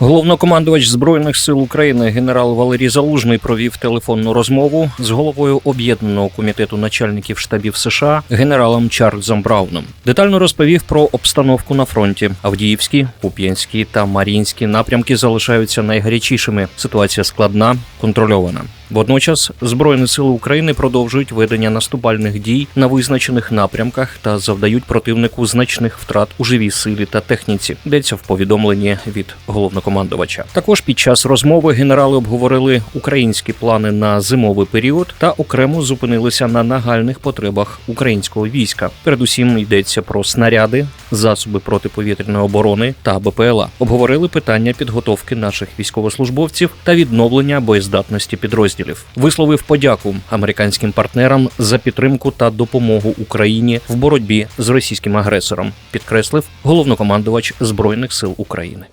Головнокомандувач збройних сил України генерал Валерій Залужний провів телефонну розмову з головою об'єднаного комітету начальників штабів США генералом Чарльзом Брауном. Детально розповів про обстановку на фронті. Авдіївські, Куп'янські та Мар'їнські напрямки залишаються найгарячішими. Ситуація складна, контрольована. Водночас збройні сили України продовжують ведення наступальних дій на визначених напрямках та завдають противнику значних втрат у живій силі та техніці. Йдеться в повідомленні від головнокомандувача. Також під час розмови генерали обговорили українські плани на зимовий період та окремо зупинилися на нагальних потребах українського війська. Передусім йдеться про снаряди, засоби протиповітряної оборони та БПЛА. Обговорили питання підготовки наших військовослужбовців та відновлення боєздатності підрозділів. Висловив подяку американським партнерам за підтримку та допомогу Україні в боротьбі з російським агресором. Підкреслив головнокомандувач збройних сил України.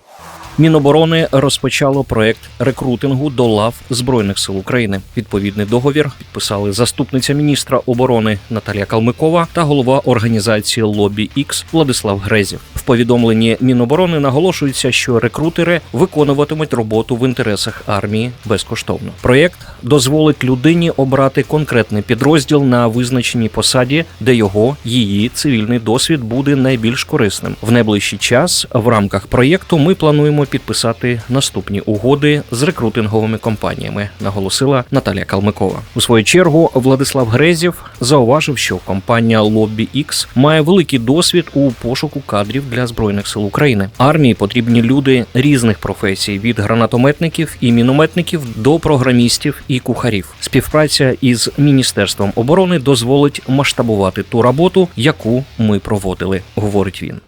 Міноборони розпочало проект рекрутингу до лав збройних сил України. Відповідний договір підписали заступниця міністра оборони Наталія Калмикова та голова організації Лобі Ікс Владислав Грезів. Повідомленні Міноборони наголошується, що рекрутери виконуватимуть роботу в інтересах армії безкоштовно. Проєкт дозволить людині обрати конкретний підрозділ на визначеній посаді, де його її цивільний досвід буде найбільш корисним. В найближчий час в рамках проєкту ми плануємо підписати наступні угоди з рекрутинговими компаніями, наголосила Наталія Калмикова. У свою чергу Владислав Грезів зауважив, що компанія Lobby має великий досвід у пошуку кадрів для збройних сил України. Армії потрібні люди різних професій від гранатометників і мінометників до програмістів і кухарів. Співпраця із міністерством оборони дозволить масштабувати ту роботу, яку ми проводили, говорить він.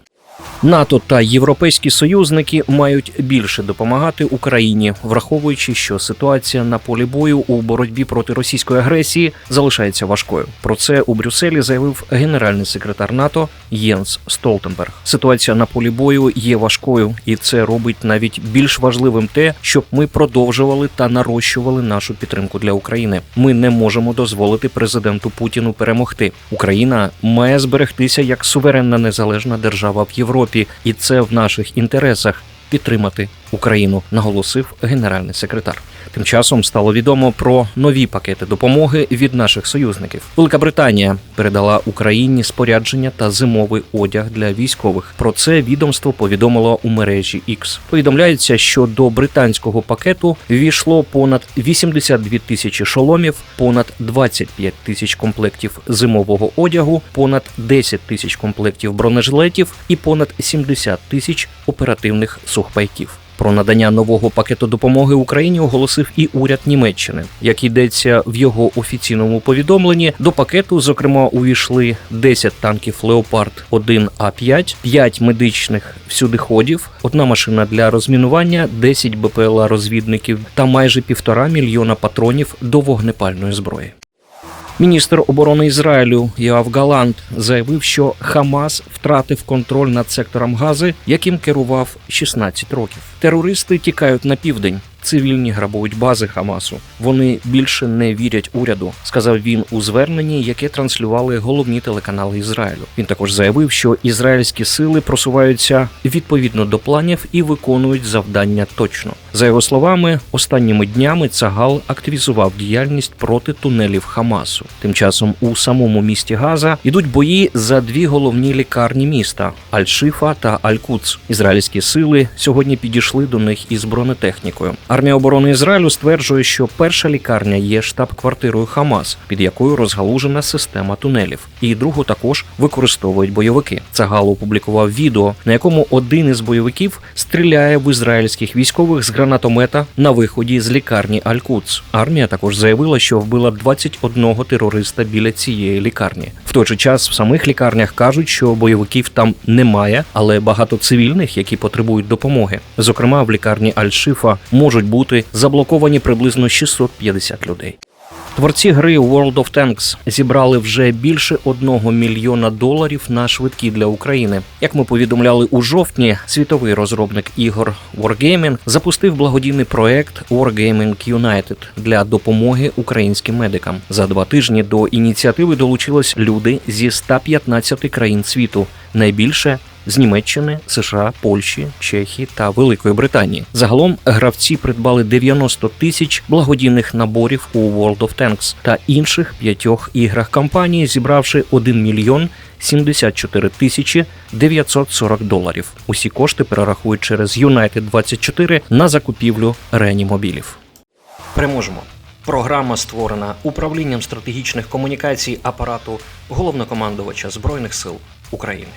НАТО та європейські союзники мають більше допомагати Україні, враховуючи, що ситуація на полі бою у боротьбі проти російської агресії залишається важкою. Про це у Брюсселі заявив генеральний секретар НАТО Єнс Столтенберг. Ситуація на полі бою є важкою, і це робить навіть більш важливим те, щоб ми продовжували та нарощували нашу підтримку для України. Ми не можемо дозволити президенту Путіну перемогти. Україна має зберегтися як суверенна незалежна держава в Європі, і це в наших інтересах підтримати Україну, наголосив генеральний секретар. Тим часом стало відомо про нові пакети допомоги від наших союзників. Велика Британія передала Україні спорядження та зимовий одяг для військових. Про це відомство повідомило у мережі X. Повідомляється, що до британського пакету ввійшло понад 82 тисячі шоломів, понад 25 тисяч комплектів зимового одягу, понад 10 тисяч комплектів бронежилетів і понад 70 тисяч оперативних сухпайків. Про надання нового пакету допомоги Україні оголосив і уряд Німеччини. Як йдеться в його офіційному повідомленні, до пакету зокрема увійшли 10 танків Леопард 1 А 5 5 медичних всюдиходів, одна машина для розмінування, 10 БПЛА розвідників та майже півтора мільйона патронів до вогнепальної зброї. Міністр оборони Ізраїлю Йоав Галант заявив, що Хамас втратив контроль над сектором Гази, яким керував 16 років. Терористи тікають на південь. Цивільні грабують бази Хамасу. Вони більше не вірять уряду, сказав він у зверненні, яке транслювали головні телеканали Ізраїлю. Він також заявив, що ізраїльські сили просуваються відповідно до планів і виконують завдання точно. За його словами, останніми днями Цагал активізував діяльність проти тунелів Хамасу. Тим часом у самому місті Газа йдуть бої за дві головні лікарні міста Аль-Шифа та Аль-Куц. Ізраїльські сили сьогодні підійшли до них із бронетехнікою. Армія оборони Ізраїлю стверджує, що перша лікарня є штаб-квартирою Хамас, під якою розгалужена система тунелів, і другу також використовують бойовики. Цагал опублікував відео, на якому один із бойовиків стріляє в ізраїльських військових з гранатомета на виході з лікарні Аль-Куц. Армія також заявила, що вбила 21 терориста біля цієї лікарні. В той же час в самих лікарнях кажуть, що бойовиків там немає, але багато цивільних, які потребують допомоги. Зокрема, в лікарні Аль-Шифа можуть бути заблоковані приблизно 650 людей. Творці гри World of Tanks зібрали вже більше одного мільйона доларів на швидкі для України. Як ми повідомляли у жовтні, світовий розробник ігор Wargaming запустив благодійний проект Wargaming United для допомоги українським медикам. За два тижні до ініціативи долучились люди зі 115 країн світу. Найбільше з Німеччини, США, Польщі, Чехії та Великої Британії. Загалом гравці придбали 90 тисяч благодійних наборів у World of Tanks та інших п'ятьох іграх кампанії, зібравши 1 мільйон 74 тисячі 940 доларів. Усі кошти перерахують через United 24 на закупівлю реанімобілів. Переможемо. Програма створена управлінням стратегічних комунікацій апарату головнокомандувача Збройних сил України.